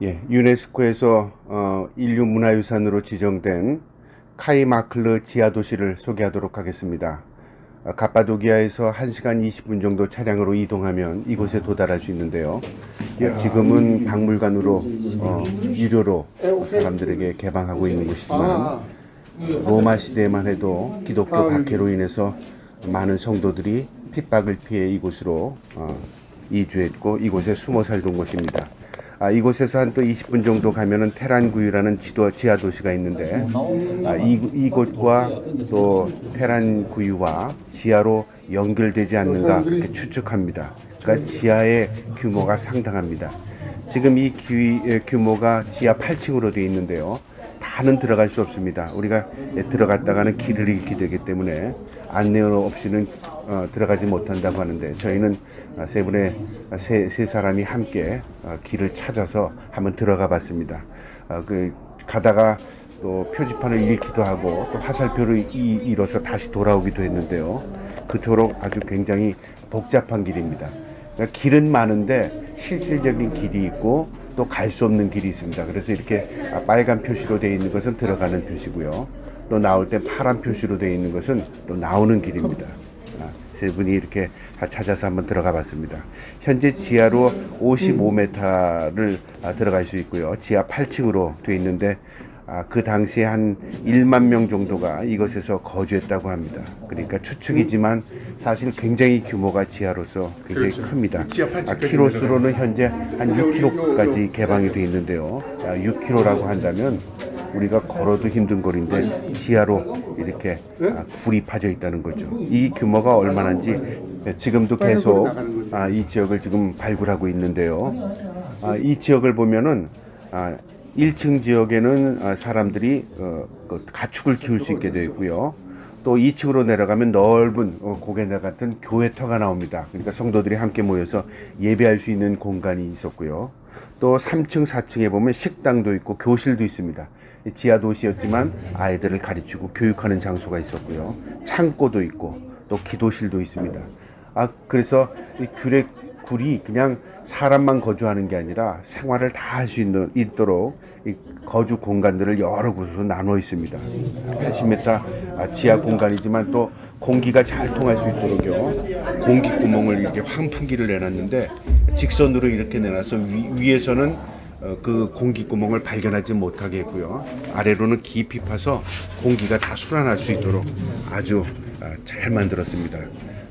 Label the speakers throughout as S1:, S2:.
S1: 예, 유네스코에서 어, 인류 문화유산으로 지정된 카이마클르 지하 도시를 소개하도록 하겠습니다. 어, 가파도기아에서 1시간 20분 정도 차량으로 이동하면 이곳에 도달할 수 있는데요. 예, 지금은 박물관으로 어, 유료로 사람들에게 개방하고 있는 곳이지만 로마 시대에만 해도 기독교 박해로 인해서 많은 성도들이 핍박을 피해 이곳으로 어, 이주했고 이곳에 숨어 살던 곳입니다. 아, 이곳에서 한 또 20분 정도 가면은 테란구유라는 지도 지하 도시가 있는데 아, 이, 이곳과 또 테란구유와 지하로 연결되지 않는가 이렇게 추측합니다. 그러니까 지하의 규모가 상당합니다. 지금 이 규, 예, 규모가 지하 8층으로 되어 있는데요. 다는 들어갈 수 없습니다. 우리가 들어갔다가는 길을 잃게 되기 때문에 안내어 없이는 어, 들어가지 못한다고 하는데 저희는 아, 세 분의 아, 세, 세 사람이 함께 어, 길을 찾아서 한번 들어가 봤습니다. 어, 그 가다가 또 표지판을 잃기도 하고 또 화살표를 이- 잃어서 다시 돌아오기도 했는데요. 그토록 아주 굉장히 복잡한 길입니다. 그러니까 길은 많은데 실질적인 길이 있고 또 갈 수 없는 길이 있습니다. 그래서 이렇게 아, 빨간 표시로 되어 있는 것은 들어가는 표시고요. 또 나올 때 파란 표시로 되어 있는 것은 또 나오는 길입니다. 아, 세 분이 이렇게 다 찾아서 한번 들어가 봤습니다. 현재 지하로 55m를 들어갈 수 있고요. 지하 8층으로 되어 있는데 아, 그 당시에 한 1만 명 정도가 이것에서 거주했다고 합니다. 그러니까 추측이지만 사실 굉장히 규모가 지하로서 굉장히 큽니다.
S2: 지하 8층까지
S1: 아, 키로수로는 현재 한 6km까지 개방이 되어 있는데요. 아, 6km라고 한다면 우리가 걸어도 힘든 거리인데 지하로 이렇게 아, 굴이 파져 있다는 거죠. 이 규모가 얼마나인지 지금도 계속 아, 이 지역을 지금 발굴하고 있는데요. 아, 이 지역을 보면은 아, 1층 지역에는 아, 사람들이 어, 그 가축을 키울 수 있게 되어 있고요. 또 2층으로 내려가면 넓은 어, 고개나 같은 교회터가 나옵니다. 그러니까 성도들이 함께 모여서 예배할 수 있는 공간이 있었고요. 또 3층, 4층에 보면 식당도 있고 교실도 있습니다. 이 지하 도시였지만 아이들을 가르치고 교육하는 장소가 있었고요. 창고도 있고 또 기도실도 있습니다. 아 그래서 이 굴의 굴이 그냥 사람만 거주하는 게 아니라 생활을 다 할 수 있도록 이 거주 공간들을 여러 곳으로 나눠 있습니다. 80m 아, 지하 공간이지만 또 공기가 잘 통할 수 있도록요. 공기 구멍을 이렇게 환풍기를 내놨는데 직선으로 이렇게 내놔서 위, 위에서는 어, 그 공기 구멍을 발견하지 못하게 했고요. 아래로는 깊이 파서 공기가 다 순환할 수 있도록 아주 아, 잘 만들었습니다.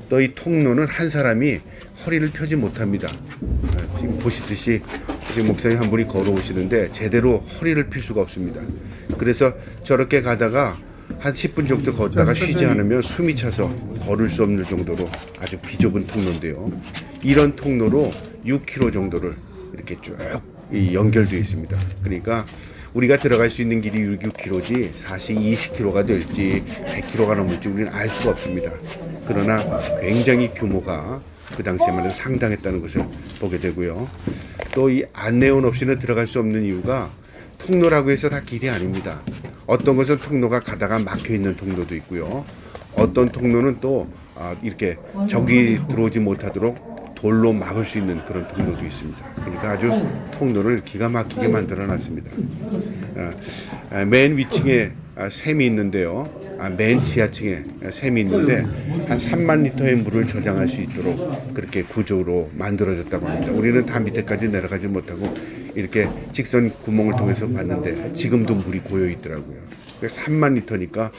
S1: 또이 통로는 한 사람이 허리를 펴지 못합니다. 아, 지금 보시듯이 지금 목사님 한 분이 걸어오시는데 제대로 허리를 필 수가 없습니다. 그래서 저렇게 가다가 한 10분 정도 걷다가 쉬지 않으면 숨이 차서 걸을 수 없는 정도로 아주 비좁은 통로인데요. 이런 통로로 6km 정도를 이렇게 쭉이 연결되어 있습니다. 그러니까 우리가 들어갈 수 있는 길이 6km지 사실 20km가 될지 100km가 넘을지 우리는 알 수가 없습니다. 그러나 굉장히 규모가 그 당시에만 해도 상당했다는 것을 보게 되고요. 또 이 안내원 없이는 들어갈 수 없는 이유가 통로라고 해서 다 길이 아닙니다. 어떤 것은 통로가 가다가 막혀 있는 통로도 있고요. 어떤 통로는 또 아, 이렇게 적이 들어오지 못하도록 돌로 막을 수 있는 그런 통로도 있습니다. 그러니까 아주 통로를 기가 막히게 만들어 놨습니다. 아, 아, 맨 위층에 아, 샘이 있는데요. 아, 맨 지하층에 샘이 있는데 한 3만 리터의 물을 저장할 수 있도록 그렇게 구조로 만들어졌다고 합니다. 우리는 다 밑에까지 내려가지 못하고 이렇게 직선 구멍을 통해서 봤는데 지금도 물이 고여 있더라고요. 3만 리터니까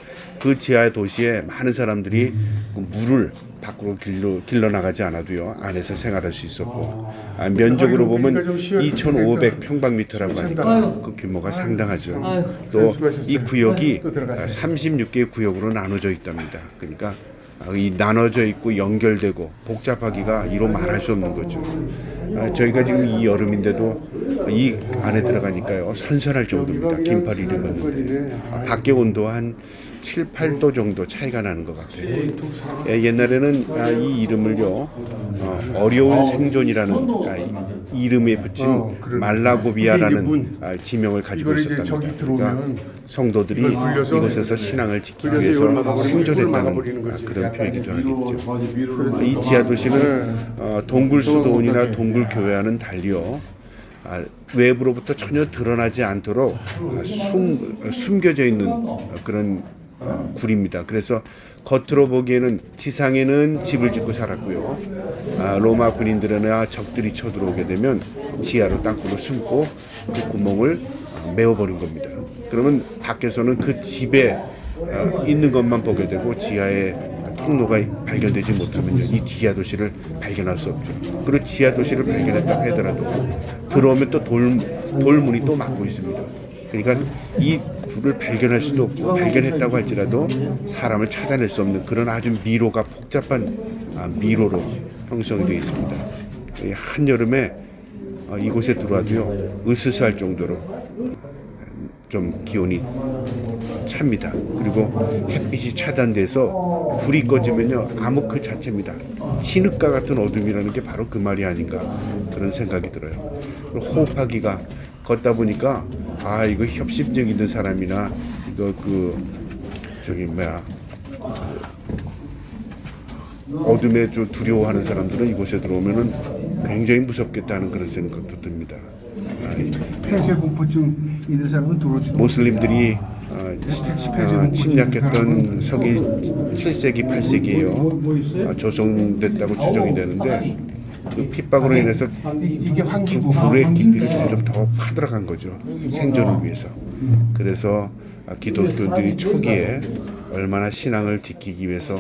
S1: 그 지하 도시에 많은 사람들이 그 물을 밖으로 길러, 길러 나가지 않아도요 안에서 생활할 수 있었고 아, 면적으로 보면 2,500 평방미터라고 하니까 그 규모가 상당하죠. 또 이 구역이 36개의 구역으로 나눠져 있답니다. 그러니까 아, 이 나눠져 있고 연결되고 복잡하기가 이로 말할 수 없는 거죠. 아, 저희가 지금 이 여름인데도 이 안에 들어가니까요 선선할 정도입니다. 긴팔 입었는데 아, 밖에 온도 한 7, 8도 정도 차이가 나는 것 같아요. 예, 옛날에는 아, 이 이름을요 어, 어려운 생존이라는 아, 이, 이름에 붙인
S2: 어.
S1: 말라고비아라는. 아, 지명을 가지고 있었답니다. 그러니까 성도들이 이곳에서 신앙을 지키기 위해서 생존했다는. 그런 표현이기도 하겠죠. 이 지하 도시는 어, 동굴 수도원이나 동굴 교회와는 달리요 아, 외부로부터 전혀 드러나지 않도록 아, 숨, 숨겨져 있는 어, 그런 어, 굴입니다. 그래서 겉으로 보기에는 지상에는 집을 짓고 살았고요. 아, 로마 군인들이나 적들이 쳐들어오게 되면 지하로 땅굴로 숨고 그 구멍을 어, 메워버린 겁니다. 그러면 밖에서는 그 집에 어, 있는 것만 보게 되고 지하에 통로가 발견되지 못하면요 이 지하 도시를 발견할 수 없죠. 그리고 지하 도시를 발견했다 하더라도 들어오면 또 돌 돌문이 또 막고 있습니다. 그러니까 이 굴을 발견할 수도 없고 발견했다고 할지라도 사람을 찾아낼 수 없는 그런 아주 미로가 복잡한 아, 미로로 형성이 되어 있습니다. 이 한여름에 어, 이곳에 들어와도요 으스스할 정도로 좀 기온이 찹니다. 그리고 햇빛이 차단돼서 불이 꺼지면요 암흑 그 자체입니다. 진흙과 같은 어둠이라는 게 바로 그 말이 아닌가 그런 생각이 들어요. 호흡하기가 걷다 보니까 아 이거 협심증 있는 사람이나 이거 그 저기 뭐야 어둠에 좀 두려워하는 사람들은 이곳에 들어오면은 굉장히 무섭겠다는 그런 생각도 듭니다.
S2: 폐쇄 공포증 있는 사람은 들어오지도
S1: 모슬림들이 어, 치- 어, 침략했던 서기 7세기, 8세기에요. 조성됐다고 추정이 되는데 그 핍박으로 인해서
S2: 이- 환기구
S1: 불의 깊이를 점점 더 파들어간 거죠. 생존을 위해서. 그래서 아, 기독교들이 초기에 얼마나 신앙을 지키기 위해서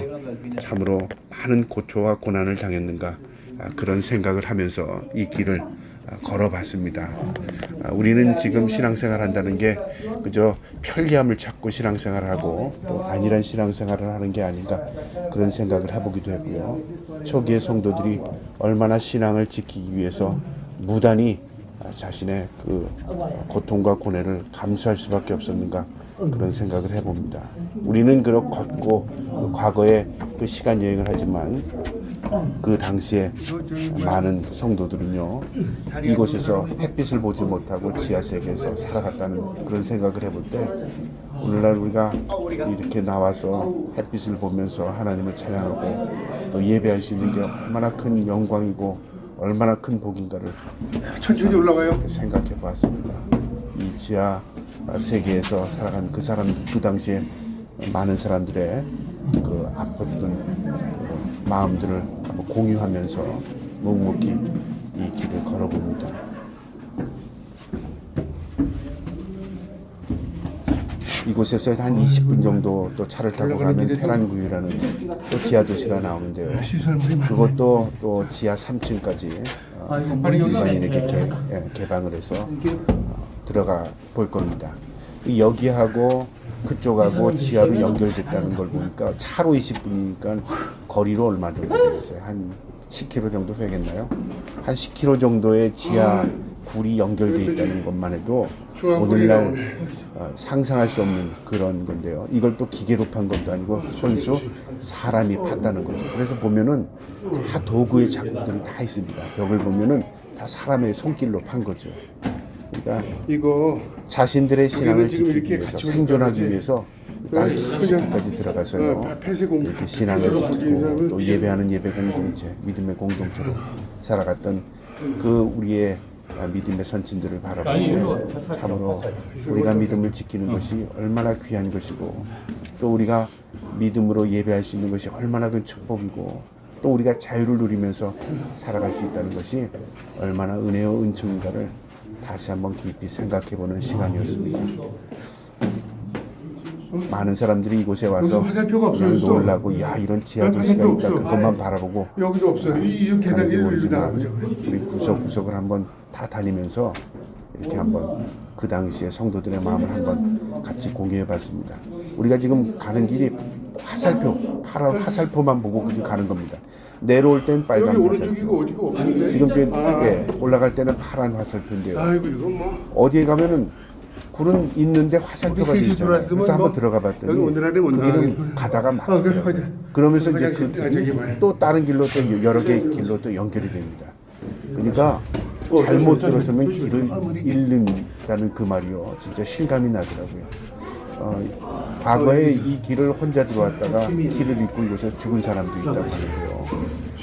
S1: 참으로 많은 고초와 고난을 당했는가 아, 그런 생각을 하면서 이 길을 아, 걸어봤습니다. 아, 우리는 지금 신앙생활 한다는 게 그저 편리함을 찾고 신앙생활하고 또 안일한 신앙생활을 하는 게 아닌가 그런 생각을 해보기도 했고요. 초기의 성도들이 얼마나 신앙을 지키기 위해서 무단히 아, 자신의 그 고통과 고뇌를 감수할 수밖에 없었는가 그런 생각을 해봅니다. 우리는 그렇 걷고 그 과거에 그 시간 여행을 하지만 그 당시에 많은 성도들은요 이곳에서 햇빛을 보지 못하고 지하 세계에서 살아갔다는 그런 생각을 해볼 때 오늘날 우리가 이렇게 나와서 햇빛을 보면서 하나님을 찬양하고 또 예배할 수 있는 게 얼마나 큰 영광이고 얼마나 큰 복인가를
S2: 천천히 올라가요.
S1: 생각해 보았습니다. 이 지하 세계에서 살아간 그 사람 그 당시에 많은 사람들의 그 아팠던 그 마음들을 한번 공유하면서 묵묵히 이 길을 걸어봅니다. 이곳에서 한 20분 정도 또 차를 타고 가면 테란구이라는 또 지하 도시가 나오는데요. 그것도 또 지하 3층까지 어, 일반인에게 개, 예, 개방을 해서 어, 들어가 볼 겁니다. 이 여기하고 그쪽하고 지하로 연결됐다는 걸 보니까 차로 20분이니까 거리로 얼마 정도 되겠어요? 한 10km 정도 되겠나요? 한 10km 정도의 지하 굴이 연결돼 있다는 것만 해도 오늘날 어, 상상할 수 없는 그런 건데요. 이걸 또 기계로 판 것도 아니고 손수 사람이 팠다는 거죠. 그래서 보면은 다 도구의 자국들이 다 있습니다. 벽을 보면은 다 사람의 손길로 판 거죠. 그러니까
S2: 이거
S1: 자신들의 신앙을 지키기 위해서 생존하기. 위해서 땅 깊숙이까지 들어가서요
S2: 어,
S1: 이렇게 신앙을 지키고 또 예배하는 예배 공동체 믿음의 공동체로 살아갔던 그 우리의 아, 믿음의 선진들을 때 참으로 우리가 믿음을 지키는 것이 얼마나 귀한 것이고 또 우리가 믿음으로 예배할 수 있는 것이 얼마나 큰 축복이고 또 우리가 자유를 누리면서 살아갈 수 있다는 것이 얼마나 은혜와 은총인가를 다시 한번 깊이 생각해 보는 시간이었습니다. 많은 사람들이 이곳에 와서 그냥. 놀라고 야 이런 지하 도시가 있다. 그것만 바라보고
S2: 여기도 없어요. 이, 이 계단 나가보죠.
S1: 우리 구석구석을 한번 다 다니면서 이렇게 한번 그 당시의 성도들의 마음을 한번 같이 공유해 봤습니다. 우리가 지금 가는 길이 화살표 파란 화살표만 보고 그냥 가는 겁니다. 내려올 땐
S2: 여기
S1: 빨간
S2: 오른쪽이고
S1: 화살표.
S2: 어디가 없는데?
S1: 지금 저,
S2: 아,
S1: 예, 올라갈 때는 파란 화살표인데요.
S2: 아이고 이건 뭐
S1: 어디에 가면은 굴은 있는데 화살표가
S2: 우리
S1: 있잖아요.
S2: 들어왔으면
S1: 그래서 한번
S2: 뭐
S1: 들어가 봤더니
S2: 여기 오늘 안에 못
S1: 거기는. 가다가
S2: 어, 그래,
S1: 막히더라고요.
S2: 맞아.
S1: 그러면서 이제 그
S2: 저기.
S1: 길이 또 다른 길로 또 여러 개의 길로 또 연결이 됩니다. 그러니까
S2: 어,
S1: 잘못
S2: 저,
S1: 길을 잃는다는 그 말이요. 진짜 실감이 나더라고요. 어, 과거에 이 길을 혼자 들어왔다가 길을 잃고 이곳에 죽은 사람도 있다고 하는데요.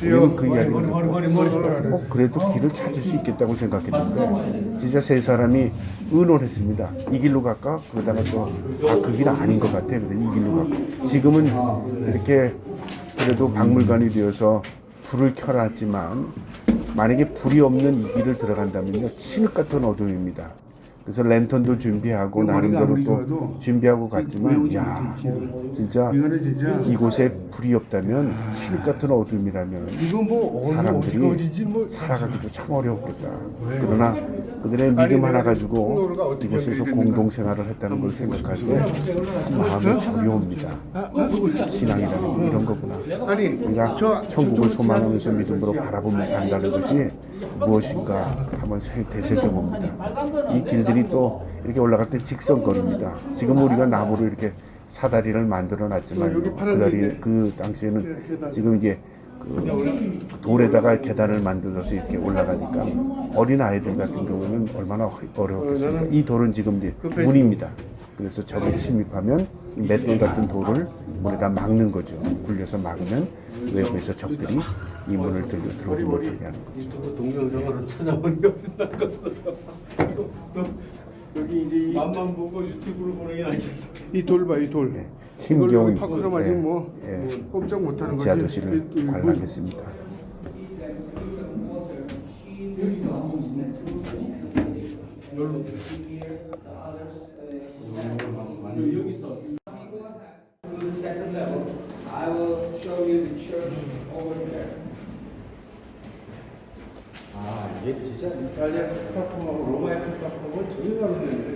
S1: 우리는 그 이야기를 듣고 어, 그래도 길을 찾을 수 있겠다고 생각했는데 진짜 세 사람이 의논했습니다. 이 길로 갈까? 그러다가 또 아 그 길 아닌 것 같아. 그래 이 길로 가고 지금은 이렇게 그래도 박물관이 되어서 불을 켜놨지만 만약에 불이 없는 이 길을 들어간다면요 진흙 같은 어둠입니다. 그래서 랜턴도 준비하고 나름대로 또 준비하고 갔지만 야. 진짜 이곳에 불이 없다면 진흙 같은 어둠이라면
S2: 뭐
S1: 사람들이
S2: 뭐
S1: 살아가기도 참 어려웠겠다. 그러나 그들의 믿음 하나 가지고 이곳에서 공동 생활을 했다는 걸 생각할 때참 마음이 저려옵니다. 신앙이라는 게 이런 거구나. 우리가
S2: 저
S1: 천국을 소망하면서 믿음으로. 바라보면서 산다는 것이 무엇인가 한번 세- 되새겨봅니다. 이 길들이 또 이렇게 올라갈 때 직선거리입니다. 지금 우리가 나무로 이렇게 사다리를 만들어 놨지만 그 다리. 그 당시에는 지금 이게 그 돌에다가 계단을 만들어서 이렇게 올라가니까 어린 아이들 같은 경우는 얼마나 어려웠겠습니까? 이 돌은 지금 이제 문입니다. 그래서 저기 침입하면 이 맷돌 같은 돌을 문에다 막는 거죠. 굴려서 막으면 외부에서 적들이 이 문을 들고 들어오지 못하게 하는 거죠.
S3: 유튜브 동영상으로 찾아보는 게 훨씬 낫겠어요. 이거 또
S2: 여기 이제
S3: 맛만 보고 유튜브로 보는 게 낫겠어.
S2: 이 돌봐 이 돌.
S1: 예,
S2: 탁 끌어맞으면
S1: 예,
S2: 뭐
S1: 예,
S2: 꼼짝 못하는 거지.
S1: 지하 도시를
S2: 이- 이-
S1: 관람했습니다.
S3: 이탈리아 크파품하고 로마의 크파품은 전혀 다르네.